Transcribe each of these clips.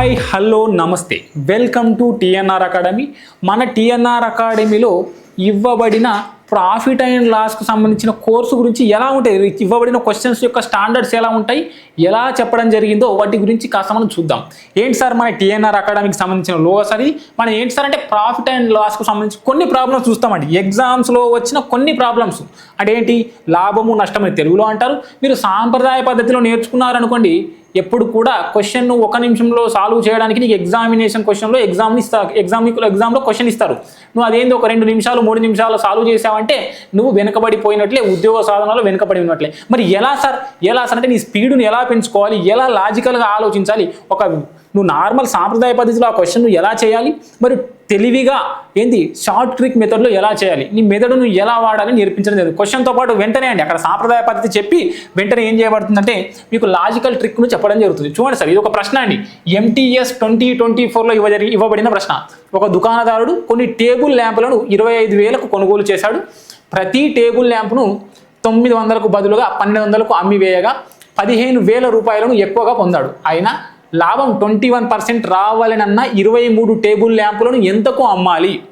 Hi hello నమస్తే. Welcome to TNR academy. మన TNR అకాడమీలో ఇవ్వబడిన ప్రాఫిట్ అండ్ లాస్కు సంబంధించిన కోర్సు గురించి ఎలా ఉంటాయి? ఇవ్వబడిన క్వశ్చన్స్ యొక్క స్టాండర్డ్స్ ఎలా ఉంటాయి? ఎలా చెప్పడం జరిగిందో వాటి గురించి కాస్త మనం చూద్దాం. ఏంటి సార్ మన టిఎన్ఆర్ అకాడమీకి సంబంధించిన లోగస్ అది మనం ఏంటి సార్ అంటే ప్రాఫిట్ అండ్ లాస్కు సంబంధించి కొన్ని ప్రాబ్లమ్స్ చూస్తామండి. ఎగ్జామ్స్లో వచ్చిన కొన్ని ప్రాబ్లమ్స్. అంటే ఏంటి? లాభము నష్టం తెలుగులో అంటారు. మీరు సాంప్రదాయ పద్ధతిలో నేర్చుకున్నారనుకోండి ఎప్పుడు కూడా క్వశ్చన్ ఒక నిమిషంలో సాల్వ్ చేయడానికి నీకు ఎగ్జామినేషన్ క్వశ్చన్లో ఎగ్జామ్ ఇస్తా ఎగ్జామ్ ఎగ్జామ్లో క్వశ్చన్ ఇస్తారు. నువ్వు అదేంది ఒక రెండు నిమిషాలు మూడు నిమిషాలు సాల్వ్ చేసావంటే నువ్వు వెనకబడిపోయినట్లే ఉద్యోగ సాధనలో వెనకబడి ఉన్నట్లే మరి ఎలా సార్ ఎలా సార్ అంటే నీ స్పీడ్ని ఎలా పెంచుకోవాలి? ఎలా లాజికల్గా ఆలోచించాలి? ఒక నువ్వు నార్మల్ సాంప్రదాయ పద్ధతిలో ఆ క్వశ్చన్ నువ్వు ఎలా చేయాలి? మరి తెలివిగా ఏంది? షార్ట్ ట్రిక్ మెథడ్లో ఎలా చేయాలి? నీ మెథడును ఎలా వాడాలి నేర్పించడం లేదు. క్వశ్చన్తో పాటు వెంటనే అండి అక్కడ సాంప్రదాయ పద్ధతి చెప్పి వెంటనే ఏం చేయబడుతుందంటే మీకు లాజికల్ ట్రిక్ను చెప్పడం జరుగుతుంది. చూడండి సార్ ఇది ఒక ప్రశ్న అండి. ఎంటీఎస్ ట్వంటీ ట్వంటీ ఫోర్లో ఇవ్వ జరిగి ఇవ్వబడిన ప్రశ్న. ఒక దుకాణదారుడు కొన్ని టేబుల్ ల్యాంపులను ఇరవై ఐదు వేలకు కొనుగోలు చేశాడు. ప్రతి టేబుల్ ల్యాంప్ను తొమ్మిది వందలకు బదులుగా పన్నెండు వందలకు అమ్మివేయగా పదిహేను వేల రూపాయలను ఎక్కువగా పొందాడు. అయినా లాభం ట్వంటీ వన్ పర్సెంట్ రావాలనన్న ఇరవై మూడు టేబుల్ ల్యాంపులను ఎంతకు అమ్మాలి?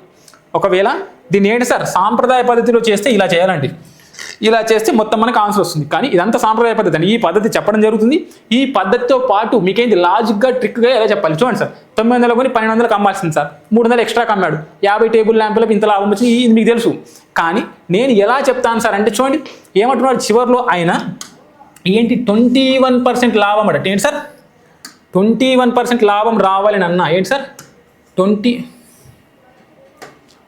ఒకవేళ దీన్ని ఏంటి సార్? సాంప్రదాయ పద్ధతిలో చేస్తే ఇలా చేయాలండి. ఇలా చేస్తే మొత్తం మనకు ఆన్సర్ వస్తుంది. కానీ ఇదంతా సాంప్రదాయ పద్ధతి అండి. ఈ పద్ధతి చెప్పడం జరుగుతుంది. ఈ పద్ధతితో పాటు మీకేంది లాజిక్గా ట్రిక్గా ఎలా చెప్పాలి? చూడండి సార్. తొమ్మిది వందల కొని పన్నెండు వందలకు అమ్మాల్సింది సార్. మూడు వందలు ఎక్స్ట్రా కమ్మాడు. యాభై టేబుల్ ల్యాంపులకు ఇంత లాభం వచ్చింది. ఇది మీకు తెలుసు. కానీ నేను ఎలా చెప్తాను సార్ అంటే చూడండి. ఏమంటున్నాడు చివరిలో ఆయన ఏంటి? ట్వంటీ వన్ పర్సెంట్ లాభం అట. ఏంటి సార్? ట్వంటీ వన్ పర్సెంట్ లాభం రావాలని అన్నా. ఏంటి sir? Twenty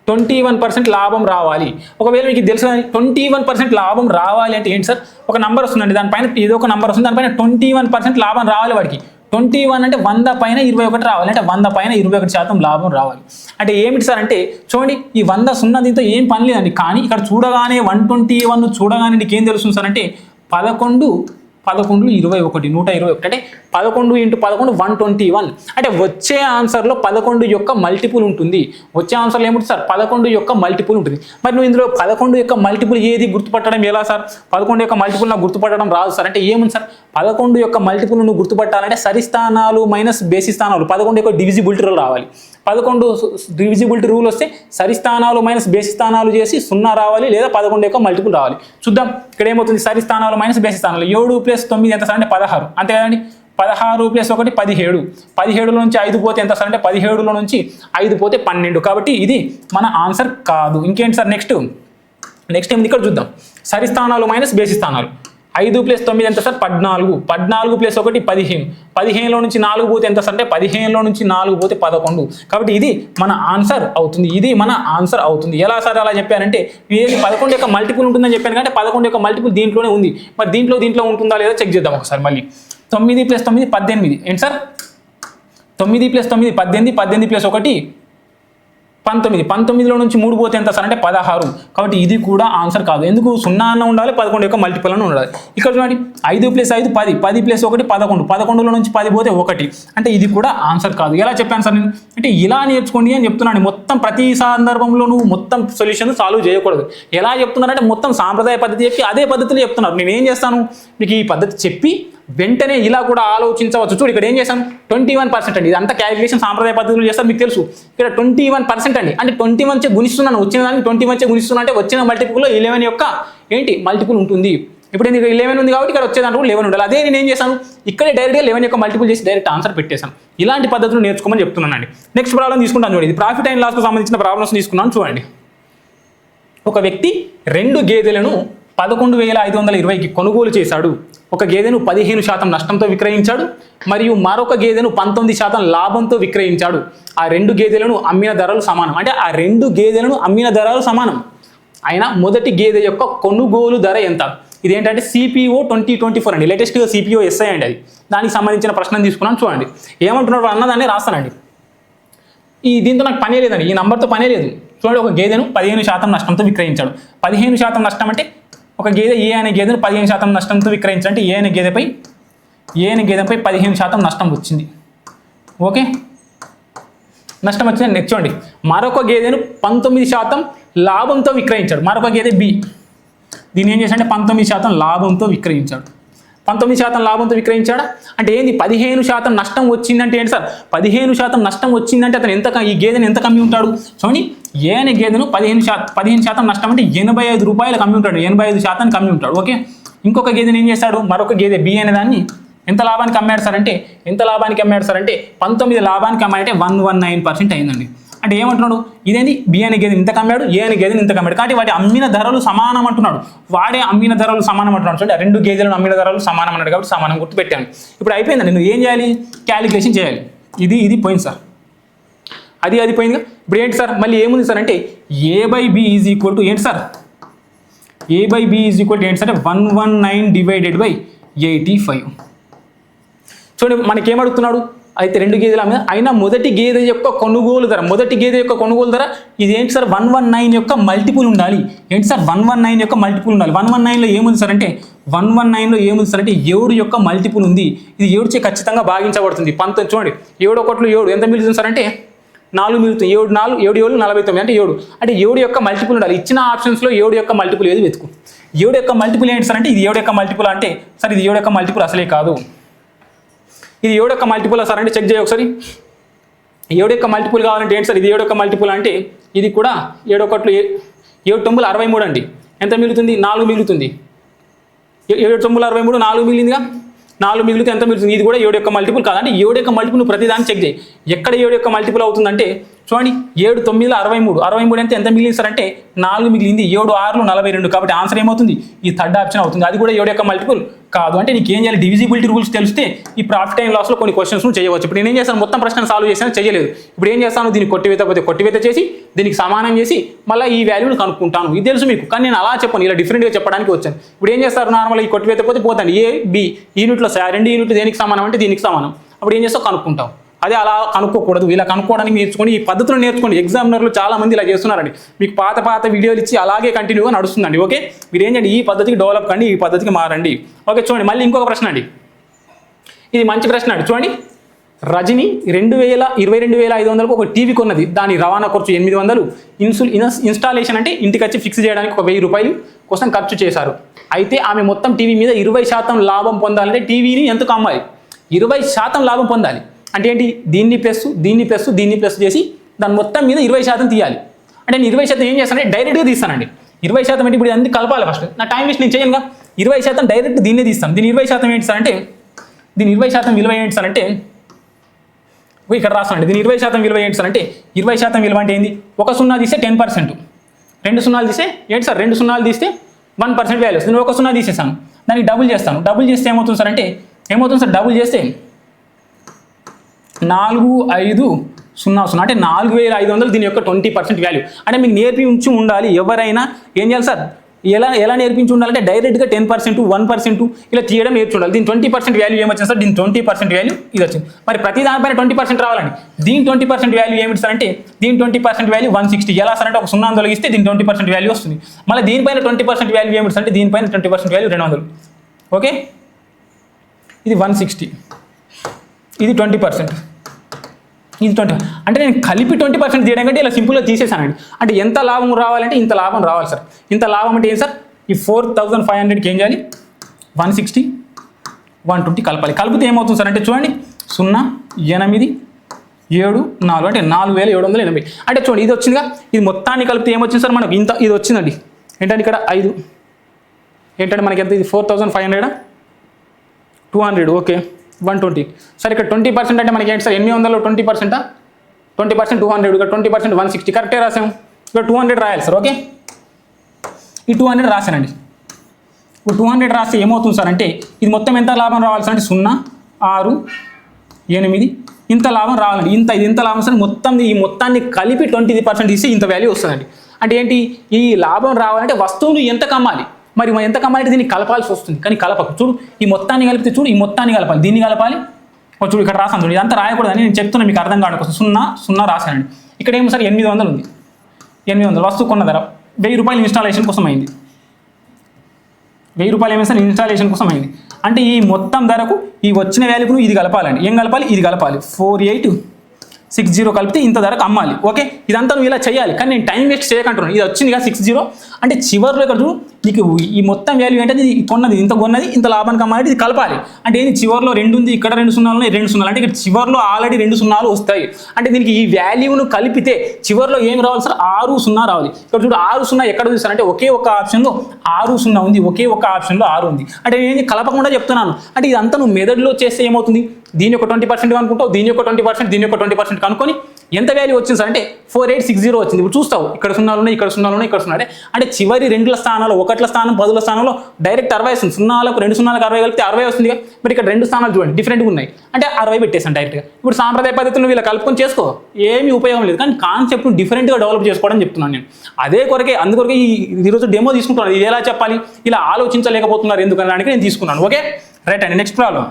twenty one percent లాభం రావాలి. ఒకవేళ మీకు తెలుసు ట్వంటీ వన్ పర్సెంట్ లాభం రావాలి అంటే ఏంటి సార్? ఒక నంబర్ వస్తుందండి. దానిపైన ఏదో ఒక నంబర్ వస్తుంది. దానిపైన ట్వంటీ వన్ పర్సెంట్ లాభం రావాలి వాడికి. ట్వంటీ వన్ అంటే వంద పైన ఇరవై ఒకటి రావాలి. అంటే వంద పైన ఇరవై ఒకటి శాతం లాభం రావాలి. అంటే ఏమిటి సార్ అంటే చూడండి ఈ వంద సున్నా దీంతో ఏం పని లేదండి. కానీ ఇక్కడ చూడగానే వన్ ట్వంటీ వన్ చూడగానే ఏం తెలుస్తుంది సార్ అంటే పదకొండు పదకొండు ఇరవై ఒకటి నూట ఇరవై ఒకటి. అంటే పదకొండు ఇంటూ పదకొండు వన్ ట్వంటీ వన్. అంటే వచ్చే ఆన్సర్లో పదకొండు యొక్క మల్టిపుల్ ఉంటుంది. వచ్చే ఆన్సర్లో ఏముంటుంది సార్? పదకొండు యొక్క మల్టిపుల్ ఉంటుంది. మరి నువ్వు ఇందులో పదకొండు యొక్క మల్టిపుల్ ఏది గుర్తుపట్టడం ఎలా సార్? పదకొండు యొక్క మల్టిపుల్ నాకు గుర్తుపట్టడం రాదు సార్. అంటే ఏముంది సార్? పదకొండు యొక్క మల్టిపుల్ నువ్వు గుర్తుపట్టాలంటే సరిస్థానాలు మైనస్ బేసి స్థానాలు. పదకొండు యొక్క డివిజిబిలిటీ రావాలి. పదకొండు డివిజిబిలిటీ రూల్ వస్తే సరిస్థానాలు మైనస్ బేసి స్థానాలు చేసి సున్నా రావాలి లేదా పదకొండు యొక్క మల్టిపుల్ రావాలి. చూద్దాం ఇక్కడ ఏమవుతుంది? సరిస్థానాలు మైనస్ బేసి స్థానాలు. ఏడు ప్లస్ తొమ్మిది ఎంత సార్ అంటే పదహారు. అంతే కదండి? పదహారు ప్లస్ ఒకటి పదిహేడు. పదిహేడులో నుంచి ఐదు పోతే ఎంత సార్ అంటే పదిహేడులో నుంచి ఐదు పోతే పన్నెండు. కాబట్టి ఇది మన ఆన్సర్ కాదు. ఇంకేంటి సార్? నెక్స్ట్ నెక్స్ట్ ఏమిటి ఇక్కడ చూద్దాం. సరిస్థానాలు మైనస్ బేసి స్థానాలు. ఐదు ప్లస్ తొమ్మిది ఎంత సార్? పద్నాలుగు. పద్నాలుగు ప్లస్ ఒకటి పదిహేను. పదిహేనులో నుంచి నాలుగు పోతే ఎంత సార్ అంటే పదిహేనులో నుంచి నాలుగు పోతే పదకొండు. కాబట్టి ఇది మన ఆన్సర్ అవుతుంది. ఇది మన ఆన్సర్ అవుతుంది. ఎలా సార్ అలా చెప్పానంటే ఏది పదకొండు యొక్క మల్టిపుల్ ఉంటుందని చెప్పాను అంటే పదకొండు యొక్క మల్టిపుల్ దీంట్లోనే ఉంది. మరి దీంట్లో దీంట్లో ఉంటుందా లేదా చెక్ చేద్దాం ఒకసారి మళ్ళీ. తొమ్మిది ప్లస్ తొమ్మిది పద్దెనిమిది. ఏంటి సార్? తొమ్మిది ప్లస్ తొమ్మిది పద్దెనిమిది పద్దెనిమిది ప్లస్ ఒకటి పంతొమ్మిది. పంతొమ్మిదిలో నుంచి మూడు పోతే ఎంత సార్? అంటే పదహారు. కాబట్టి ఇది కూడా ఆన్సర్ కాదు. ఎందుకు? సున్నా అన్న ఉండాలి పదకొండు యొక్క మల్టిపుల్ అని ఉండాలి. ఇక్కడ చూడండి ఐదు ప్లస్ ఐదు పది. పది ప్లస్ ఒకటి పదకొండు. పదకొండులో నుంచి పది పోతే ఒకటి. అంటే ఇది కూడా ఆన్సర్ కాదు. ఎలా చెప్పాను సార్ నేను? అంటే ఇలా నేర్చుకోండి అని చెప్తున్నాను. మొత్తం ప్రతి సందర్భంలో నువ్వు మొత్తం సొల్యూషన్ సాల్వ్ చేయకూడదు. ఎలా చెప్తున్నారంటే మొత్తం సాంప్రదాయ పద్ధతి చెప్పి అదే పద్ధతిలో చెప్తున్నారు. నేను ఏం చేస్తాను? మీకు ఈ పద్ధతి చెప్పి వెంటనే ఇలా కూడా ఆలోచించవచ్చు. చూడు ఇక్కడ ఏం చేశాను? ట్వంటీ వన్ పర్సెంట్ అండి. ఇదంతా క్యాలిక్యులేషన్ సాంప్రదాయ పద్ధతులు చేస్తారు మీకు తెలుసు. ఇక్కడ ట్వంటీ వన్ పర్సెంట్ అండి. అంటే ట్వంటీ వన్ గుణిస్తున్నాను వచ్చిన దానికి ట్వంటీ వన్ గుణిస్తున్నా అంటే వచ్చిన మల్టిపుల్లో ఇలెవెన్ యొక్క ఏంటి? మల్టిపుల్ ఉంటుంది. ఇప్పుడు ఎందుకు ఇలెవెన్ ఉంది కాబట్టి ఇక్కడ వచ్చే దాంట్లో లెవెన్ ఉండాలి. అదే నేను ఏం చేశాను? ఇక్కడే డైరెక్ట్గా లెవెన్ యొక్క మల్టిపుల్ చేసి డైరెక్ట్ ఆన్సర్ పెట్టేశాను. ఇలాంటి పద్ధతులు నేర్చుకోమని చెప్తున్నానండి. నెక్స్ట్ ప్రాబ్లం తీసుకుంటాను చూడండి. ఇది ప్రాఫిట్ అండ్ లాస్కు సంబంధించిన ప్రాబ్లమ్స్ తీసుకున్నాను చూడండి. ఒక వ్యక్తి రెండు గేదెలను పదకొండు వేల ఐదు వందల ఇరవైకి కొనుగోలు చేశాడు. ఒక గేదెను పదిహేను శాతం నష్టంతో విక్రయించాడు మరియు మరొక గేదెను పంతొమ్మిది శాతం లాభంతో విక్రయించాడు. ఆ రెండు గేదెలను అమ్మిన ధరలు సమానం. అంటే ఆ రెండు గేదెలను అమ్మిన ధరలు సమానం. అయినా మొదటి గేదె యొక్క కొనుగోలు ధర ఎంత? ఇదేంటంటే సిపిఓ ట్వంటీ ట్వంటీ ఫోర్ అండి. లేటెస్ట్గా సిపిఓ ఎస్ఐ అండి అది. దానికి సంబంధించిన ప్రశ్న తీసుకున్నాను. చూడండి. ఏమంటున్నారు అన్నదాన్ని రాస్తానండి. ఈ దీంతో నాకు పనే లేదండి. ఈ నంబర్తో పనే లేదు. చూడండి ఒక గేదెను పదిహేను శాతం నష్టంతో విక్రయించాడు. పదిహేను శాతం నష్టం అంటే ఒక గేదె ఏ అనే గేదెను పదిహేను శాతం నష్టంతో విక్రయించాలంటే ఏ అనే గేదెపై ఏ అనే గేదెపై పదిహేను శాతం నష్టం వచ్చింది. ఓకే? నష్టం వచ్చింది. నెక్స్ట్ చూడండి. మరొక గేదెను పంతొమ్మిది శాతం లాభంతో విక్రయించాడు. మరొక గేదె బి. దీన్ని ఏం చేశాడంటే పంతొమ్మిది శాతం లాభంతో విక్రయించాడు. పంతొమ్మిది శాతం లాభంతో విక్రయించాడా? అంటే ఏంది? పదిహేను శాతం నష్టం వచ్చిందంటే ఏంటి సార్? పదిహేను శాతం నష్టం వచ్చిందంటే అతను ఎంత ఈ గేదెని ఎంత కమ్మి ఉంటాడు? చూడండి. ఏని గేదెను పదిహేను శాతం పదిహేను శాతం నష్టం అంటే ఎనభై ఐదు రూపాయలు కమ్మి ఉంటాడు. ఎనభై ఐదు శాతానికి కమ్మి ఉంటాడు. ఓకే? ఇంకొక గేదెని ఏం చేస్తాడు? మరొక గేదె బి అనే దాన్ని ఎంత లాభానికి అమ్మాడు సార్ అంటే ఎంత లాభానికి అమ్మాడు సార్ అంటే పంతొమ్మిది లాభానికి అమ్మాడంటే వన్ వన్ నైన్ పర్సెంట్ అయిందండి. అంటే ఏమంటున్నాడు? ఇదేంది? బి అనే గేదెని ఇంత కమ్మాడు ఏ అనే గేదెని ఇంత కమ్మాడు. కాబట్టి వాటి అమ్మిన ధరలు సమానం అంటున్నాడు. వాడే అమ్మిన ధరలు సమానం అంటున్నాడు. చూడండి రెండు గేదెలను అమ్మిన ధరలు సమానం అన్నాడు కాబట్టి సమానం గుర్తు పెట్టాను. ఇప్పుడు అయిపోయిందండి. నువ్వు ఏం చేయాలి? క్యాలిక్యులేషన్ చేయాలి. ఇది ఇది పోయింది సార్ అది అది పోయింది. ఇప్పుడు ఏంటి సార్? మళ్ళీ ఏముంది సార్ అంటే A by B is equal to ఏంటి sir? A by B is equal to ఏంటి sir one one nine divided by eighty five చూడండి మనకేమడుగుతున్నాడు అయితే రెండు గేదెల మీద. అయినా మొదటి గేదె యొక్క కొనుగోలు ధర మొదటి గేదె యొక్క కొనుగోలు ధర ఇది ఏంటి సార్? వన్ వన్ నైన్ యొక్క మల్టిపుల్ ఉండాలి. ఏంటి సార్? వన్ వన్ నైన్ యొక్క మల్టిపుల్ ఉండాలి. వన్ వన్ నైన్లో ఏముంది సార్ అంటే వన్ వన్ నైన్లో ఏముంది సార్ అంటే ఏడు యొక్క మల్టిపుల్ ఉంది. ఇది ఏడుచే ఖచ్చితంగా భాగించబడుతుంది. పంతొమ్మిది చూడండి. ఏడు ఒకట్లు ఏడు. ఎంత మిగులుతుంది సార్ అంటే నాలుగు మిగులుతుంది ఏడు నాలుగు ఏడు ఏడు నలభై తొమ్మిది అంటే ఏడు. అంటే ఏడు యొక్క మల్టిపుల్ ఉండాలి. ఇచ్చిన ఆప్షన్స్లో ఏడు యొక్క మల్టిపుల్ ఏది వెతుకు? ఏడు యొక్క మల్టిపుల్ ఏంటి సార్ అంటే ఇది ఏడు యొక్క మల్టిపుల్ అంటే సార్ ఇది ఏడు యొక్క మల్టిపుల్ అసలే కాదు. ఇది ఏడు యొక్క మల్టిపుల్ సార్ అంటే చెక్ చేయ ఒకసారి. ఏడు యొక్క మల్టిపుల్ కావాలంటే ఏంటి సార్? ఇది ఏడు యొక్క మల్టిపుల్ అంటే ఇది కూడా ఏడు ఒకట్లు ఏ- ఏడు తొమ్మిది అరవై మూడు అండి. ఎంత మిగులుతుంది? నాలుగు మిగులుతుంది. ఏడు తొమ్మిది అరవై మూడు నాలుగు మిగిలిందిగా? నాలుగు మిగులుతే ఎంత మిగులుతుంది? ఇది కూడా ఏడు యొక్క మల్టిపుల్ కాదు. అంటే ఏడు యొక్క మల్టిపుల్ ప్రతిదాన్ని చెక్ చేయి. ఎక్కడ ఏడు యొక్క మల్టిపుల్ అవుతుందంటే చూడండి ఏడు తొమ్మిదిలో అరవై మూడు. అరవై మూడు అంటే ఎంత మిగిలింది సార్ అంటే నాలుగు మిగిలింది ఏడు ఆరులు నలభై రెండు. కాబట్టి ఆన్సర్ ఏమవుతుంది? ఈ థర్డ్ ఆప్షన్ అవుతుంది. అది కూడా ఏడు యొక్క మల్టిపుల్ కాదు. అంటే నీకు ఏం చేయాలి? డివిజిబిలిటీ రూల్స్ తెలిస్తే ఈ ప్రాఫిట్ అండ్ లాస్లో కొన్ని క్వశ్చన్స్ చేయవచ్చు. ఇప్పుడు నేను ఏం చేస్తాను మొత్తం ప్రశ్న సాల్వ్ చేసాను చేయలేదు. ఇప్పుడు ఏం చేస్తాను? దీన్ని కొట్టివేత పోతే కొట్టివేత చేసి దీనికి సమానం చేసి మళ్ళీ ఈ వాల్యూని కనుక్కుంటాను. ఇది తెలుసు మీకు. కానీ నేను అలా చెప్పను. ఇలా డిఫరెంట్గా చెప్పడానికి వచ్చాను. ఇప్పుడు ఏం చేస్తారు? నార్మల్ ఈ కొట్టివేత పోతే పోతాను ఏ బి యూనిట్లో రెండు యూనిట్లు దేనికి సమానం అంటే దీనికి సమానం. అప్పుడు ఏం చేస్తావు? కనుక్కుంటాం అదే అలా కనుక్కోకూడదు. ఇలా కనుక్కోవడానికి నేర్చుకొని ఈ పద్ధతులు నేర్చుకోండి ఎగ్జామినర్లు చాలా మంది ఇలా చేస్తున్నారండి. మీకు పాత పాత వీడియోలు ఇచ్చి అలాగే కంటిన్యూగా నడుస్తుందండి. ఓకే? మీరు ఏం చేయండి? ఈ పద్ధతికి డెవలప్ కండి ఈ పద్ధతికి మారండి. ఓకే చూడండి. మళ్ళీ ఇంకొక ప్రశ్న అండి. ఇది మంచి ప్రశ్న అండి. చూడండి. రజని రెండు వేల ఇరవై రెండు వేల ఐదు వందలకు ఒక టీవీ కొన్నది. దాని రవాణా ఖర్చు ఎనిమిది వందలు. ఇన్సుల్ ఇన్స్టాలేషన్ అంటే ఇంటికి వచ్చి ఫిక్స్ చేయడానికి ఒక వెయ్యి రూపాయలు కోసం ఖర్చు చేశారు. అయితే ఆమె మొత్తం టీవీ మీద ఇరవై శాతం లాభం పొందాలంటే టీవీని ఎంతకు అమ్మాలి? ఇరవై శాతం లాభం పొందాలి. అంటే ఏంటి? దీన్ని ప్లస్ దీన్ని ప్లస్ దీన్ని ప్లస్ చేసి దాని మొత్తం మీద ఇరవై శాతం తీయాలి. అంటే నేను ఇరవై శాతం ఏం చేస్తానంటే డైరెక్ట్గా తీస్తానండి. ఇరవై శాతం అంటే ఇప్పుడు అన్ని కలపాలి ఫస్ట్ నా టైం వేస్ట్ నేను చేయనుగా. ఇరవై శాతం డైరెక్ట్ దీన్నే తీస్తాను. దీని ఇరవై శాతం ఏంటి సార్ అంటే దీని ఇరవై శాతం విలువ ఏంటి సార్ అంటే ఇక్కడ రాస్తానండి. దీని ఇరవై శాతం విలువ ఏంటి సార్ అంటే ఇరవై శాతం విలువ అంటే ఏంది? ఒక సున్నా తీస్తే టెన్ పర్సెంట్ రెండు సున్నాలు తీస్తే ఏంటి సార్? రెండు సున్నాలు తీస్తే వన్ పర్సెంట్ వాల్యూస్ నేను ఒక సున్నా తీసేసాను. దానికి డబుల్ చేస్తాను. డబుల్ చేస్తే ఏమవుతుంది సార్ అంటే ఏమవుతుంది సార్? డబుల్ చేస్తే నాలుగు ఐదు సున్నా సున్నా. అంటే నాలుగు వేల ఐదు వందలు దీని యొక్క ట్వంటీ పర్సెంట్ వాల్యూ. అంటే మీకు నేర్పించి ఉండాలి ఎవరైనా. ఏం చేయాలి సార్? ఎలా ఎలా నేర్పించి ఉండాలంటే డైరెక్ట్గా టెన్ పర్సెంట్ వన్ పర్సెంట్ ఇలా తీయడం నేర్చుకోవాలి ఉండాలి. దీని ట్వంటీ పర్సెంట్ వాల్యూ ఏమొచ్చింది సార్? దీని ట్వంటీ పర్సెంట్ వాల్యూ ఇది వచ్చింది మరి ప్రతి దానిపైన ట్వంటీ పర్సెంట్ రావాలండి. దీని ట్వంటీ పర్సెంట్ వాల్యూ ఏమిటి సార్ అంటే దీని twenty percent value one sixty. ఎలా సార్ అంటే ఒక సున్నా తొలగిస్తే దీని ట్వంటీ పర్సెంట్ వాల్యూ వస్తుంది. మళ్ళీ దీనిపైన ట్వంటీ పర్సెంట్ వాల్యూ ఏమిటి సార్ అంటే దీనిపైన ట్వంటీ పర్సెంట్ వాల్యూ రెండు వందలు. ఓకే? ఇది వన్ సిక్స్టీ. ఇది ట్వంటీ పర్సెంట్. ఇది ట్వంటీ అంటే నేను కలిపి ట్వంటీ పర్సెంట్ తీయడం కంటే ఇలా సింపుల్గా తీసేసానండి అంటే ఎంత లాభం రావాలంటే ఇంత లాభం రావాలి సార్. ఇంత లాభం అంటే ఏం సార్? ఈ ఫోర్ థౌజండ్ ఫైవ్ హండ్రెడ్కి ఏం చేయాలి? వన్ సిక్స్టీ వన్ ట్వంటీ కలపాలి. కలిపితే ఏమవుతుంది సార్ అంటే చూడండి. సున్నా ఎనిమిది ఏడు నాలుగు అంటే నాలుగు వేల ఏడు వందల ఎనభై. అంటే చూడండి ఇది వచ్చిందిగా. ఇది మొత్తాన్ని కలిపితే ఏమొచ్చింది సార్ మనకు? ఇంత ఇది వచ్చిందండి. ఏంటంటే ఇక్కడ? ఐదు. ఏంటంటే మనకి ఎంత? ఇది four thousand five హండ్రెడా two hundred okay. One twenty sir ఇక్కడ ట్వంటీ పర్సెంట్ అంటే మనకి ఏంటి సార్ ఎనిమిది వందలు ట్వంటీ పర్సెంటా ట్వంటీ పర్సెంట్ టూ హండ్రెడ్ ఇక్కడ ట్వంటీ పర్సెంట్ వన్ సిక్స్టీ కరెక్టే రాసాం ఇక్కడ టూ హండ్రెడ్ రాయాలి సార్ ఓకే ఈ టూ హండ్రెడ్ రాశానండి. ఇప్పుడు టూ హండ్రెడ్ రాస్తే ఏమవుతుంది సార్ అంటే ఇది మొత్తం ఎంత లాభం రావాలి సార్ అంటే సున్నా ఆరు ఎనిమిది. ఇంత లాభం రావాలండి. ఇంత ఇది ఇంత లాభం సార్ మొత్తం ఈ మొత్తాన్ని కలిపి ట్వంటీ పర్సెంట్ ఇస్తే ఇంత వాల్యూ వస్తుందండి. అంటే ఏంటి? ఈ లాభం రావాలంటే వస్తువులు ఎంత కమ్మాలి? మరి ఎంత కమ్మాలంటే దీన్ని కలపాల్సి వస్తుంది? కానీ కలపకు. చూడు ఈ మొత్తాన్ని కలిపితే చూడు ఈ మొత్తాన్ని కలపాలి. దీన్ని కలపాలి. చూడు ఇక్కడ రాసాను చూడు. ఇదంతా రాయకూడదని నేను చెప్తున్నా మీకు అర్థం కావడం కోసం. సున్నా సున్నా రాశానండి. ఇక్కడ ఏమో సార్? ఎనిమిది వందలు ఉంది. ఎనిమిది వందలు. వస్తువు కొన్న ధర. వెయ్యి రూపాయలు ఇన్స్టాలేషన్ కోసం అయింది. వెయ్యి రూపాయలు ఏమైనా సార్? ఇన్స్టాలేషన్ కోసం అయింది. అంటే ఈ మొత్తం ధరకు ఈ వచ్చిన వాల్యూకు ఇది కలపాలండి. ఏం కలపాలి? ఇది కలపాలి. ఫోర్ ఎయిట్ సిక్స్ జీరో కలిపితే ఇంత ధరకు అమ్మాలి. ఓకే? ఇదంతా నువ్వు ఇలా చేయాలి. కానీ నేను టైం వేస్ట్ చేయకంటున్నాను. ఇది వచ్చింది కదా సిక్స్ జీరో. అంటే చివరిలో ఇక్కడ నీకు ఈ మొత్తం వాల్యూ ఏంటంటే ఇది కొన్నది ఇంత కొన్నది ఇంత లాభానికి అమ్మాలి ఇది కలపాలి. అంటే ఏంది? చివరిలో రెండు ఉంది ఇక్కడ రెండు సున్నాలు ఉన్నాయి రెండు సున్నాలు. అంటే ఇక్కడ చివరిలో ఆల్రెడీ రెండు సున్నాలు వస్తాయి. అంటే దీనికి ఈ వాల్యూను కలిపితే చివరిలో ఏం రావాలి సార్? ఆరు సున్నా రావాలి. ఇక్కడ చూడు ఆరు సున్నా ఎక్కడ చూస్తారంటే ఒకే ఒక ఆప్షన్లో ఆరు సున్నా ఉంది ఒకే ఒక ఆప్షన్లో ఆరు ఉంది. అంటే నేను కలపకుండా చెప్తున్నాను. అంటే ఇదంతా నువ్వు మెదడులో చేస్తే ఏమవుతుంది? దీని యొక్క ట్వంటీ పర్సెంట్ అనుకుంటావు దీని యొక్క ట్వంటీ పర్సెంట్ దీని యొక్క ట్వంటీ పర్సెంట్ కనుక్కొని ఎంత వాల్యూ వచ్చింది సార్? అంటే ఫోర్ ఎయిట్ సిక్స్ జీరో వచ్చింది. ఇప్పుడు చూస్తావు ఇక్కడ సున్నాలు ఉన్నాయి ఇక్కడ సున్నాలు ఉన్నాయి ఇక్కడ సున్నా అంటే చివరి రెండుల స్థానాలు ఒకట్ల స్థానం పదుల స్థానంలో డైరెక్ట్ అరవై వస్తుంది. సున్నాలకు రెండు సున్నాలకు అరవై కలిపితే అరవై వస్తుంది మరి ఇక్కడ రెండు స్థానాలు చూడండి డిఫరెంట్గా ఉన్నాయి. అంటే అరవై పెట్టేసాను డైరెక్ట్గా ఇప్పుడు సాంప్రదాయ పద్ధతులు వీళ్ళు కలుపుకొని చేసుకో. ఏమీ ఉపయోగం లేదు. కానీ కాన్సెప్ట్ను డిఫరెంట్గా డెవలప్ చేసుకోవడం చెప్తున్నాను నేను. అదే కొరకే అందుకొరకే ఈ ఈరోజు డెమో తీసుకుంటున్నాను ఇది ఎలా చెప్పాలి? ఇలా ఆలోచించలేకపోతున్నారు. ఎందుకనడానికి నేను తీసుకున్నాను. ఓకే? రైట్ అండి నెక్స్ట్ ప్రాబ్లం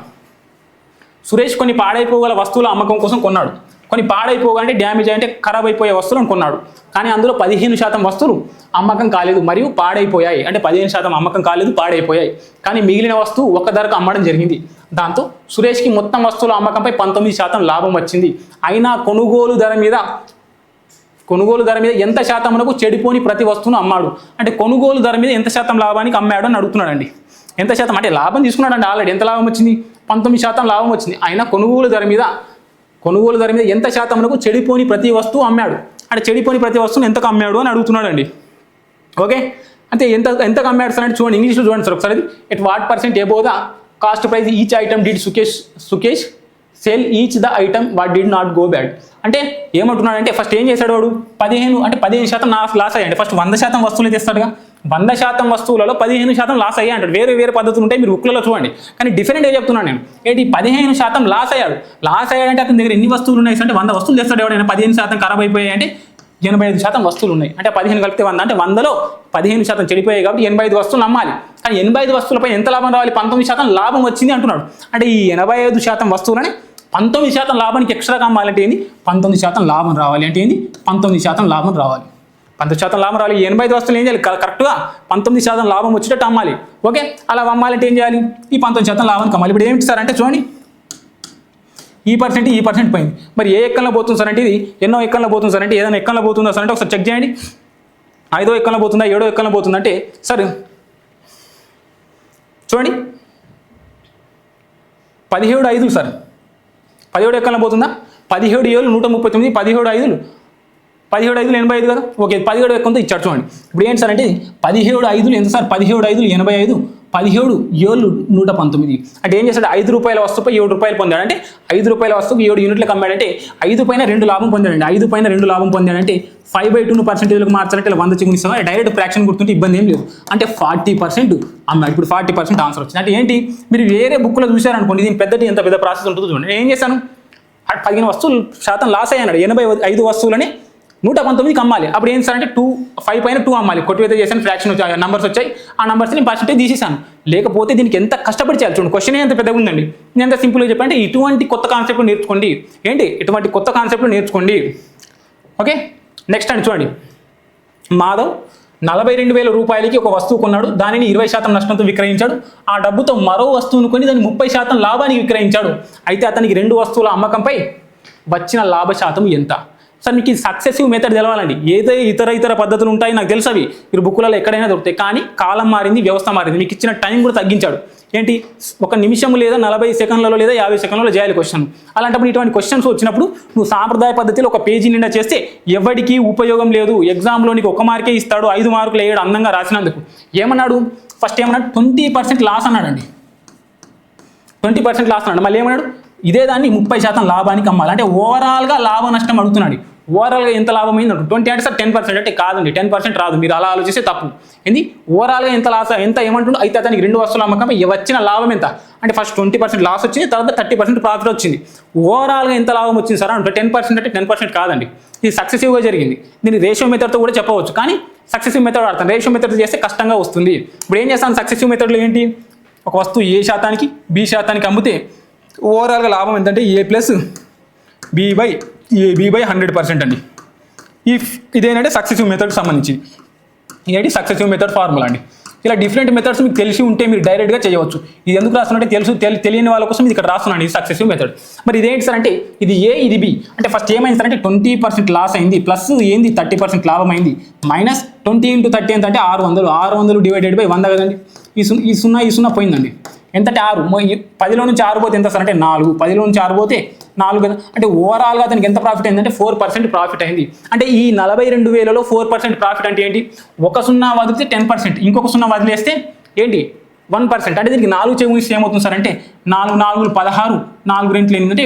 సురేష్ కొన్ని పాడైపోగల వస్తువుల అమ్మకం కోసం కొన్నాడు. కొన్ని పాడైపోగానే డ్యామేజ్ అంటే ఖరాబ్ అయిపోయే వస్తువులు కొన్నాడు. కానీ అందులో పదిహేను శాతం వస్తువులు అమ్మకం కాలేదు. మరియు పాడైపోయాయి. అంటే పదిహేను శాతం అమ్మకం కాలేదు పాడైపోయాయి. కానీ మిగిలిన వస్తువు ఒక ధరకు అమ్మడం జరిగింది. దాంతో సురేష్కి మొత్తం వస్తువుల అమ్మకంపై పంతొమ్మిది శాతం లాభం వచ్చింది. అయినా కొనుగోలు ధర మీద కొనుగోలు ధర మీద ఎంత శాతమునకు చెడిపోని ప్రతి వస్తువును అమ్మాడు. అంటే కొనుగోలు ధర మీద ఎంత శాతం లాభానికి అమ్మాడు అని అడుగుతున్నాడండి. ఎంత శాతం? అంటే లాభం తీసుకున్నాడండి ఆల్రెడీ. ఎంత లాభం వచ్చింది? పంతొమ్మిది శాతం లాభం వచ్చింది. అయినా కొనుగోలు ధర మీద కొనుగోలు ధర మీద ఎంత శాతమునకు చెడిపోని ప్రతి వస్తువు అమ్మాడు. అంటే చెడిపోని ప్రతి వస్తువును ఎంతకు అమ్మాడు అని అడుగుతున్నాడండి. ఓకే? అంటే ఎంత ఎంతకు అమ్మాడు సార్ అంటే చూడండి ఇంగ్లీష్లో చూడండి సార్ ఒకసారి. At what percent above the cost price each item did Sukesh Sukesh sale each the item what did not go bad. అంటే ఏమంటున్నాడంటే ఫస్ట్ ఏం చేశాడు వాడు? పదిహేను అంటే పదిహేను శాతం నా లాస్ అయ్యండి. ఫస్ట్ వంద శాతం వస్తువులు తెస్తాడుగా. వంద శాతం వస్తువులలో పదిహేను శాతం లాస్ అయ్యా అంటాడు. వేరే వేరే పద్ధతులు ఉంటాయి మీరు బుక్లలో చూడండి. కానీ డిఫరెంట్గా చెప్తున్నాను నేను. ఏంటి? పదిహేను శాతం లాస్ అయ్యాడు. లాస్ అయ్యాడంటే అతని దగ్గర ఎన్ని వస్తువులు ఉన్నాయి? అంటే వంద వస్తువులు తెస్తాడు ఎవడైనా. పదిహేను శాతం ఖరాబ్ అయిపోయాయి అంటే ఎనభై ఐదు శాతం వస్తువులు ఉన్నాయి. అంటే పదిహేను కలిపితే వంద అంటే వందలో పదిహేను శాతం చెడిపోయాయి కాబట్టి ఎనభై ఐదు వస్తువులు అమ్మాలి కానీ ఎనభై ఐదు వస్తువులపై ఎంత లాభం రావాలి? పంతొమ్మిది శాతం లాభం వచ్చింది అంటున్నాడు. అంటే ఈ ఎనభై ఐదు శాతం వస్తువులని పంతొమ్మిది శాతం లాభానికి ఎక్స్ట్రాగా కమ్మాలంటే ఏంది? పంతొమ్మిది శాతం లాభం రావాలి అంటే ఏంది? పంతొమ్మిది శాతం లాభం రావాలి. పంతొమ్మిది శాతం లాభం రావాలి. ఎనభై ఐదు వస్తువులు ఏం చేయాలి? కరెక్ట్గా పంతొమ్మిది శాతం లాభం వచ్చేటట్టు అమ్మాలి. ఓకే? అలా అమ్మాలంటే ఏం చేయాలి? ఈ పంతొమ్మిది శాతం లాభానికి అమ్మాలి. ఇప్పుడు ఏమిటి సార్ అంటే చూడండి. ఈ పర్సెంట్ ఈ పర్సెంట్ పోయింది. మరి ఏ ఎక్కల్లో పోతుంది సార్ అంటే ఇది? ఎన్నో ఎక్కల్లో పోతుంది సార్ అంటే ఏదైనా ఎక్కల్లో పోతుందా సార్ అంటే ఒకసారి చెక్ చేయండి. ఐదో ఎక్కల్లో పోతుందా? ఏడో ఎక్కల్లో పోతుందంటే సార్ చూడండి. పదిహేడు ఐదులు సార్. పదిహేడు ఎక్కల్లో పోతుందా? పదిహేడు ఏళ్ళు నూట ముప్పై తొమ్మిది పదిహేడు ఐదులు. పదిహేడు ఐదులు ఎనభై ఐదు కదా? ఓకే పదిహేడు ఎక్కువ ఇచ్చాడు చూడండి. ఇప్పుడు ఏంటి సార్ అంటే పదిహేడు ఐదులు ఎంత సార్? పదిహేడు ఐదులు ఎనభై ఐదు పదిహేడు ఏళ్ళు నూట పంతొమ్మిది. అంటే ఏం చేశాడు? ఐదు రూపాయల వస్తువుపై ఏడు రూపాయలు పొందాడు. అంటే ఐదు రూపాయల వస్తువుకి ఏడు యూనిట్లకు అమ్మాడంటే ఐదు పైన రెండు లాభం పొందాడండి. ఐదు పైన రెండు లాభం పొందాడంటే ఫైవ్ బై టూను పర్సెంటేజ్లకు మార్చాలంటే వంద చిగునిస్తాం డైరెక్ట్ ఫ్రాక్షన్ గుర్తుంటే ఇబ్బంది ఏం లేదు. అంటే ఫార్టీ పర్సెంట్ అమ్మాడు. ఇప్పుడు ఫార్టీ పర్సెంట్ ఆన్సర్ వచ్చింది. అంటే ఏంటి? మీరు వేరే బుక్లో చూశారనుకోండి దీని పెద్దటి ఎంత పెద్ద ప్రాసెస్ ఉంటుందో చూడండి. నేను ఏం చేశాను? పదిహేను వస్తువులు శాతం లాస్ అయ్యాడు ఎనభై ఐదు వస్తువులని నూట పంతొమ్మిదికి అమ్మాలి. అప్పుడు ఏం సార్ అంటే టూ ఫైవ్ పైన టూ అమ్మాలి. కొట్టివేత చేశాను ఫ్రాక్షన్ వచ్చాయి నంబర్స్ వచ్చాయి. ఆ నంబర్స్ నేను పర్సెంటేజ్ తీసేసాను లేకపోతే దీనికి ఎంత కష్టపడి చేయాలి చూడండి. క్వశ్చన్ ఎంత పెద్దగా ఉందండి. నేను ఎంత సింపుల్గా చెప్పంటే ఇటువంటి కొత్త కాన్సెప్ట్ నేర్చుకోండి. ఏంటి? ఇటువంటి కొత్త కాన్సెప్ట్ నేర్చుకోండి. ఓకే నెక్స్ట్ అండి చూడండి. మాధవ్ నలభై రెండు వేల రూపాయలకి ఒక వస్తువు కొన్నాడు. దానిని ఇరవై శాతం నష్టంతో విక్రయించాడు. ఆ డబ్బుతో మరో వస్తువును కొని దాన్ని ముప్పై శాతం లాభానికి విక్రయించాడు. అయితే అతనికి రెండు వస్తువుల అమ్మకంపై వచ్చిన లాభ శాతం ఎంత? సార్ మీకు ఈ సక్సెసివ్ మెథడ్ తెలవాలండి. ఏదో ఇతర ఇతర పద్ధతులు ఉంటాయి నాకు తెలుసు అవి. మీరు బుక్కులలో ఎక్కడైనా దొరుకుతాయి. కానీ కాలం మారింది వ్యవస్థ మారింది. మీకు ఇచ్చిన టైం కూడా తగ్గించాడు. ఏంటి? ఒక నిమిషం లేదా నలభై సెకండ్లలో లేదా యాభై సెకండ్లలో చేయాలి క్వశ్చన్ అలాంటప్పుడు ఇటువంటి క్వశ్చన్స్ వచ్చినప్పుడు నువ్వు సాంప్రదాయ పద్ధతిలో ఒక పేజీ నిండా చేస్తే ఎవరికి ఉపయోగం లేదు. ఎగ్జామ్లో నీకు ఒక మార్కే ఇస్తాడు ఐదు మార్కులు వేయడు అందంగా రాసినందుకు. ఏమన్నాడు? ఫస్ట్ ఏమన్నాడు? ట్వంటీ పర్సెంట్ లాస్ అన్నాడండి. ట్వంటీ పర్సెంట్ లాస్ అన్నాడు. మళ్ళీ ఏమన్నాడు? ఇదే దాన్ని ముప్పై శాతం లాభానికి అమ్మాలి. అంటే ఓవరాల్గా లాభ నష్టం అడుగుతున్నాడు. ఓవరాల్గా ఎంత లాభం అయింది ట్వంటీ అంటే సార్ టెన్ పర్సెంట్ అంటే కాదండి టెన్ పర్సెంట్ రాదు మీరు అలా ఆలోచిస్తే తప్పు. ఏంది? ఓవరాల్గా ఎంత లాస్ ఎంత ఏమంటుండో అయితే అతనికి రెండు వస్తువుల అమ్మకం వచ్చిన లాభం ఎంత? అంటే ఫస్ట్ ట్వంటీ పర్సెంట్ లాస్ వచ్చింది తర్వాత థర్టీ పర్సెంట్ ప్రాఫిట్ వచ్చింది. ఓవరాల్గా ఎంత లాభం వచ్చింది సార్ అంటే టెన్ పర్సెంట్ అంటే టెన్ పర్సెంట్ కాదండి. ఇది సక్సెసివ్గా జరిగింది. దీన్ని రేషియో మెథడ్తో కూడా చెప్పవచ్చు. కానీ సక్సెసివ్ మెథడ్ వాడతాను రేషియో మెథడ్ చేస్తే కష్టంగా వస్తుంది. ఇప్పుడు ఏం చేస్తాను సక్సెసివ్ మెథడ్లో ఏంటి? ఒక వస్తువు ఏ శాతానికి బి శాతానికి అమ్మితే ఓవరాల్గా లాభం ఎంతంటే A plus B by B by hundred percent అండి. ఈ ఇదేంటంటే సక్సెసివ్ మెథడ్ సంబంధించి. ఏంటి సక్సెసివ్ మెథడ్ ఫార్ములా అండి. ఇలా డిఫరెంట్ మెథడ్స్ మీకు తెలిసి ఉంటే మీరు డైరెక్ట్గా చేయవచ్చు. ఇది ఎందుకు రాస్తున్నట్టే తెలుసు తెలి- తెలియని వాళ్ళ కోసం ఇది ఇక్కడ రాస్తున్నాను ఇది సక్సెసివ్ మెథడ్ మరి ఇదేంటి సార్ అంటే ఇది ఏ ఇది బి అంటే ఫస్ట్ ఏమైంది సార్ అంటే ట్వంటీ పర్సెంట్ లాస్ అయింది ప్లస్ ఏంది థర్టీ పర్సెంట్ లాభం అయింది మైనస్ ట్వంటీ ఇంటూ థర్టీ ఎంత అంటే ఆరు వందలు. ఆరు వందలు డివైడెడ్ బై వంద కదండి. ఈ సున్నా ఈ సున్నా ఈ సున్నా పోయిందండి. ఎంతటి ఆరు? పదిలో నుంచి ఆరు పోతే ఎంత సార్? అంటే నాలుగు. పదిలో నుంచి ఆరు పోతే నాలుగు అంటే ఓవరాల్గా అతనికి ఎంత ప్రాఫిట్ అయిందంటే ఫోర్ పర్సెంట్ ప్రాఫిట్ అయింది. అంటే ఈ నలభై రెండు వేలలో ఫోర్ పర్సెంట్ ప్రాఫిట్ అంటే ఏంటి? ఒక సున్నా వదిలితే టెన్ పర్సెంట్ ఇంకొక సున్నా వదిలేస్తే ఏంటి? వన్ పర్సెంట్ అంటే దీనికి నాలుగు చెవి ఏమవుతుంది సార్? అంటే నాలుగు నాలుగు పదహారు నాలుగు రెంట్లు ఏంటంటే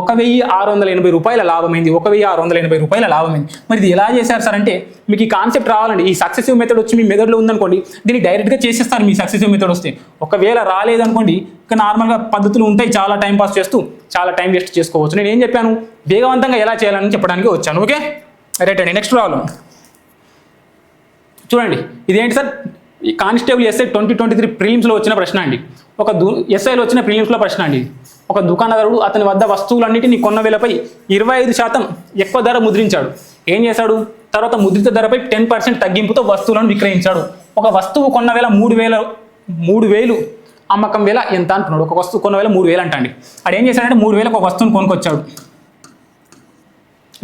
ఒక వెయ్యి ఆరు వందల ఎనభై రూపాయల లాభమైంది ఒక వెయ్యి ఆరు వందల ఎనభై రూపాయల లాభమైంది. మరి ఇది ఎలా చేశారు సార్ అంటే మీకు ఈ కాన్సెప్ట్ రావాలండి. ఈ సక్సెసివ్ మెథడ్ వచ్చి మీ మెథడ్లో ఉందనుకోండి దీన్ని డైరెక్ట్గా చేసేస్తారు మీ సక్సెసివ్ మెథడ్ వస్తే. ఒకవేళ రాలేదనుకోండి ఇంకా నార్మల్గా పద్ధతులు ఉంటాయి చాలా టైం పాస్ చేస్తూ చాలా టైం వేస్ట్ చేసుకోవచ్చు. నేను ఏం చెప్పాను? వేగవంతంగా ఎలా చేయాలని చెప్పడానికి వచ్చాను ఓకే రైట్ అండి. నెక్స్ట్ ప్రాబ్లం చూడండి ఇదేంటి సార్ ఈ constable SI twenty twenty three ప్రిలిమ్స్లో వచ్చిన ప్రశ్న అండి. ఒక దూ ఎస్ఐలో వచ్చిన ప్రిలిమ్స్లో ప్రశ్న అండి. ఒక దుకాణదారుడు అతని వద్ద వస్తువులన్నిటిని కొన్న విలపై ఇరవై ఐదు శాతం ఎక్కువ ధర ముద్రించాడు. ఏం చేశాడు? తర్వాత ముద్రిత ధరపై టెన్ పర్సెంట్ తగ్గింపుతో వస్తువులను విక్రయించాడు. ఒక వస్తువు కొన్న వేల మూడు వేల మూడు వేలు అమ్మకం వేల ఎంత అంటున్నాడు? ఒక వస్తువు కొన్న వేల మూడు వేలు అంటండి. అది ఏం చేశాడంటే మూడు వేలకు ఒక వస్తువును కొనుక్కొచ్చాడు.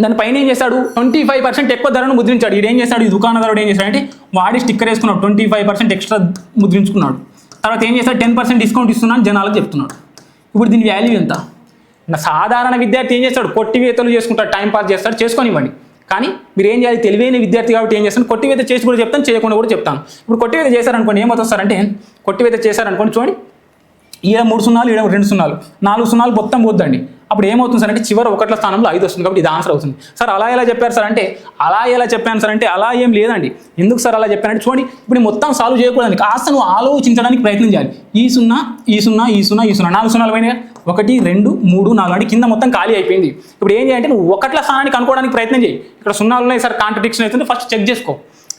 దాని పైన ఏం చేశాడు? ట్వంటీ ఫైవ్ పర్సెంట్ ఎక్కువ ధరను ముద్రించాడు. ఈడు ఏం చేశాడు? ఈ దుకాణదారుడు ఏం చేశాడంటే వాడి స్టిక్కర్ వేసుకున్నాడు. ట్వంటీ ఫైవ్ పర్సెంట్ ఎక్స్ట్రా ముద్రించుకున్నాడు. తర్వాత ఏం చేశాడు? టెన్ పర్సెంట్ డిస్కౌంట్ ఇస్తున్నాను జనాలకు చెప్తున్నాడు. ఇప్పుడు దీని వాల్యూ ఎంత? నా సాధారణ విద్యార్థి ఏం చేస్తాడు? కొట్టివేతలు చేసుకుంటాడు టైం పాస్ చేస్తాడు చేసుకొనివ్వండి. కానీ మీరు ఏం చేయాలి? తెలివైన విద్యార్థి కాబట్టి ఏం చేస్తాను? కొట్టివేత చేసి కూడా చెప్తాను చేయకుండా కూడా చెప్తాను. ఇప్పుడు కొట్టివేత చేశారనుకోండి ఏమవుతుంది కొట్టివేత చేశారనుకోండి చూడండి ఈడ మూడు సున్నాలు ఈడ రెండు సున్నాలు. నాలుగు సున్నాలు మొత్తం పోద్దండి. అప్పుడు ఏమవుతుంది సార్ అంటే చివరి ఒకట్ల స్థానంలో ఐదు వస్తుంది కాబట్టి ఇది ఆన్సర్ అవుతుంది. సార్ అలా ఎలా చెప్పారు సార్ అంటే అలా ఎలా చెప్పాను సార్ అంటే అలా ఏం లేదండి. ఎందుకు సార్ అలా చెప్పానంటే చూడండి ఇప్పుడు మొత్తం సాల్వ్ చేయకూడదండి. కాస్త నువ్వు ఆలోచించడానికి ప్రయత్నం చేయాలి. ఈ సున్నా ఈ సున్నా ఈ సున్నా ఈ సున్నా నాలుగు సున్నాలు పోయినాయి ఒకటి రెండు మూడు నాలుగు అంటే కింద మొత్తం ఖాళీ అయిపోయింది. ఇప్పుడు ఏం చేయాలంటే నువ్వు ఒకట్ల స్థానానికి అనుకోవడానికి ప్రయత్నం చేయి. ఇక్కడ సున్నాలు ఉన్నాయి సార్ కాంట్రడిక్షన్ అవుతుంది. ఫస్ట్ చెక్ చేసుకో.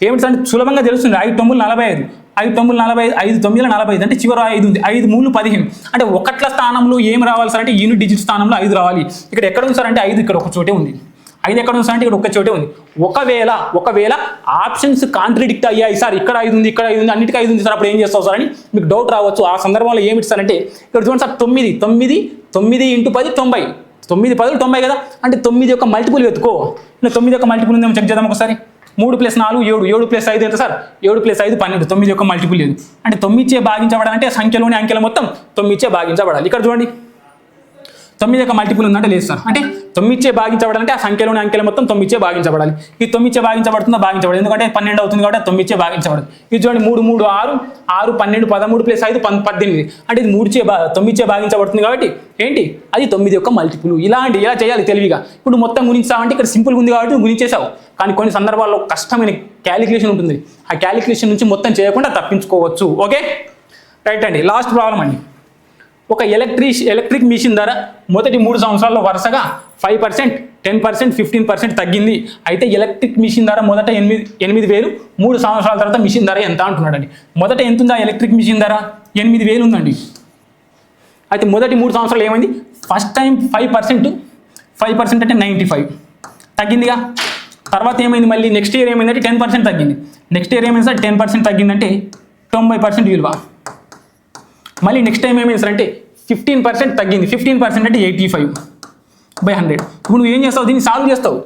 ఏమిటి అంటే సులభంగా తెలుస్తుంది. ఐదు తొమ్మిది నలభై ఐదు. ఐదు తొమ్మిది నలభై ఐదు తొమ్మిది నలభై ఐదు అంటే చివరి ఐదు ఉంది. ఐదు మూడు పదిహేను. అంటే ఒకట్ల స్థానంలో ఏం రావాలి సార్ అంటే యూనిట్ డిజిట్ స్థానంలో ఐదు రావాలి. ఇక్కడ ఎక్కడ ఉంది సార్ అంటే ఐదు ఇక్కడ ఒక చోటే ఉంది. ఐదు ఎక్కడ ఉంది సార్ అంటే ఇక్కడ ఒక చోటే ఉంది. ఒకవేళ ఒకవేళ ఆప్షన్స్ కాంట్రడిక్ట్ అయ్యాయి సార్ ఇక్కడ ఐదు ఉంది ఇక్కడ ఐదు ఉంది అన్నిటికీ ఐదు ఉంది సార్ అప్పుడు ఏం చేస్తావు సార్ అని మీకు డౌట్ రావచ్చు. ఆ సందర్భంలో ఏమిటి సార్ అంటే ఇక్కడ చూడండి సార్ తొమ్మిది తొమ్మిది తొమ్మిది ఇంటూ పది తొంభై. తొమ్మిది పదులు తొంభై కదా? అంటే తొమ్మిది యొక్క మల్టిపుల్ వెతుకో. ఇలా తొమ్మిది యొక్క మల్టిపుల్ ఉందేమో చెక్ చేద్దాం ఒకసారి. మూడు ప్లస్ నాలుగు ఏడు. ఏడు ప్లస్ ఐదు ఎంత సార్? ఏడు ప్లస్ ఐదు పన్నెండు. తొమ్మిది యొక్క మల్టిపుల్ లేదు అంటే తొమ్మిదిచే భాగించబడాలంటే సంఖ్యలోని అంకెల మొత్తం తొమ్మిదిచే భాగించబడాలి. ఇక్కడ చూడండి. తొమ్మిది యొక్క మల్టిపుల్ ఉందంటే లేదు సార్. అంటే తొమ్మిదిచే భాగించబడాలంటే ఆ సంఖ్యలోని అంకెలు మొత్తం తొమ్మిదిచే భాగించబడాలి. ఈ తొమ్మిదిచే భాగించబడుతుందో? భాగించబడదు. ఎందుకంటే పన్నెండు అవుతుంది కాబట్టి తొమ్మిదిచే భాగించబడదు. ఇది చూడండి మూడు మూడు ఆరు ఆరు పన్నెండు పదమూడు ప్లస్ ఐదు పద్దెనిమిది. అంటే ఇది మూడుచే బా తొమ్మిదిచే భాగించబడుతుంది కాబట్టి ఏంటి? అది తొమ్మిది యొక్క మల్టిపుల్ ఇలాంటి ఇలా చేయాలి తెలివిగా? ఇప్పుడు మొత్తం గుణించావంటే ఇక్కడ సింపుల్ ఉంది కాబట్టి గుణించేసావు కానీ కొన్ని సందర్భాల్లో కష్టమైన క్యాలిక్యులేషన్ ఉంటుంది. ఆ క్యాలిక్యులేషన్ నుంచి మొత్తం చేయకుండా తప్పించుకోవచ్చు. ఓకే? రైట్ అండి. లాస్ట్ ప్రాబ్లం అండి. ఒక ఎలక్ట్రిక్ ఎలక్ట్రిక్ మిషన్ ధర మొదటి మూడు సంవత్సరాల్లో వరుసగా five percent ten percent fifteen percent తగ్గింది. అయితే ఎలక్ట్రిక్ మిషన్ ధర మొదట ఎనిమిది ఎనిమిది వేలు మూడు సంవత్సరాల తర్వాత మిషన్ ధర ఎంత అంటున్నాడండి. మొదట ఎంత ఉందా ఎలక్ట్రిక్ మిషన్ ధర? ఎనిమిది వేలు ఉందండి. అయితే మొదటి మూడు సంవత్సరాలు ఏమైంది? First time five percent five percent అంటే నైంటీ ఫైవ్. తగ్గిందిగా. తర్వాత ఏమైంది మళ్ళీ? నెక్స్ట్ ఇయర్ ఏమైందంటే టెన్ పర్సెంట్ తగ్గింది. నెక్స్ట్ ఇయర్ ఏమైంది సార్? టెన్ పర్సెంట్ తగ్గిందంటే తొంభై పర్సెంట్ విలువ. మళ్ళీ నెక్స్ట్ టైం ఏమైంది సార్ అంటే ఫిఫ్టీన్ పర్సెంట్ తగ్గింది. ఫిఫ్టీన్ పర్సెంట్ అంటే ఎయిటీ ఫైవ్ బై హండ్రెడ్ ఇప్పుడు నువ్వు ఏం చేస్తావు? దీన్ని సాల్వ్ చేస్తావు.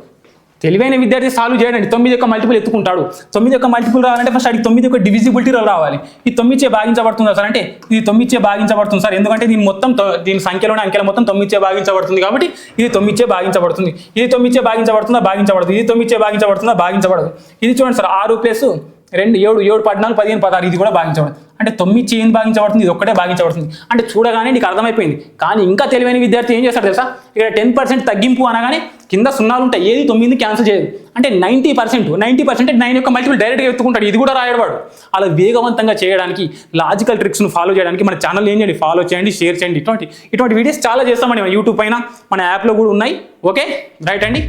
తెలివైన విద్యార్థి సాల్వ్ చేయడండి. తొమ్మిది యొక్క మల్టిపుల్ ఎత్తుకుంటాడు. తొమ్మిది యొక్క మల్టిపుల్ రావాలంటే ఫస్ట్ అడిగి తొమ్మిది యొక్క డివిజిబిలిటీ రావాలి. ఈ తొమ్మిదిచే భాగించబడుతుందా సార్? అంటే ఇది తొమ్మిదిచే భాగించబడుతుంది సార్. ఎందుకంటే దీని మొత్తం దీని సంఖ్యలోని అంకెల మొత్తం తొమ్మిదిచే భాగించబడుతుంది కాబట్టి ఇది తొమ్మిదిచే భాగించబడుతుంది. ఇది తొమ్మిదిచే భాగించబడుతుందా? భాగించబడదు. ఇది తొమ్మిదిచే భాగించబడుతుందా? భాగించబడదు. ఇది చూడండి సార్ ఆరు ప్లస్ రెండు ఏడు ఏడు పద్నాలుగు పదిహేను పదహారు ఇది కూడా భాగించబడుతుంది. అంటే తొమ్మిది చేయిన్ భాగించబడుతుంది ఇది ఒక్కటే భాగించబడుతుంది. అంటే చూడగానే నీకు అర్థమైపోయింది. కానీ ఇంకా తెలివైన విద్యార్థి ఏం చేస్తాడు తెలుసా? ఇక్కడ టెన్ పర్సెంట్ తగ్గింపు అనగానే కింద సున్నాలు ఉంటాయి. ఏది తొమ్మిది క్యాన్సిల్ చేయదు. అంటే ninety percent ninety percent nine యొక్క మల్టిపుల్ డైరెక్ట్గా ఎత్తుకుంటాడు. ఇది కూడా రాయడవాడు అలా వేగవంతంగా చేయడానికి లాజికల్ ట్రిక్స్ను ఫాలో చేయడానికి మన ఛానల్ ఏం చేయండి? ఫాలో చేయండి షేర్ చేయండి. ఇటువంటి ఇటువంటి వీడియోస్ చాలా చేస్తామండి మన యూట్యూబ్ పైన. మన యాప్లో కూడా ఉన్నాయి. ఓకే రైట్ అండి?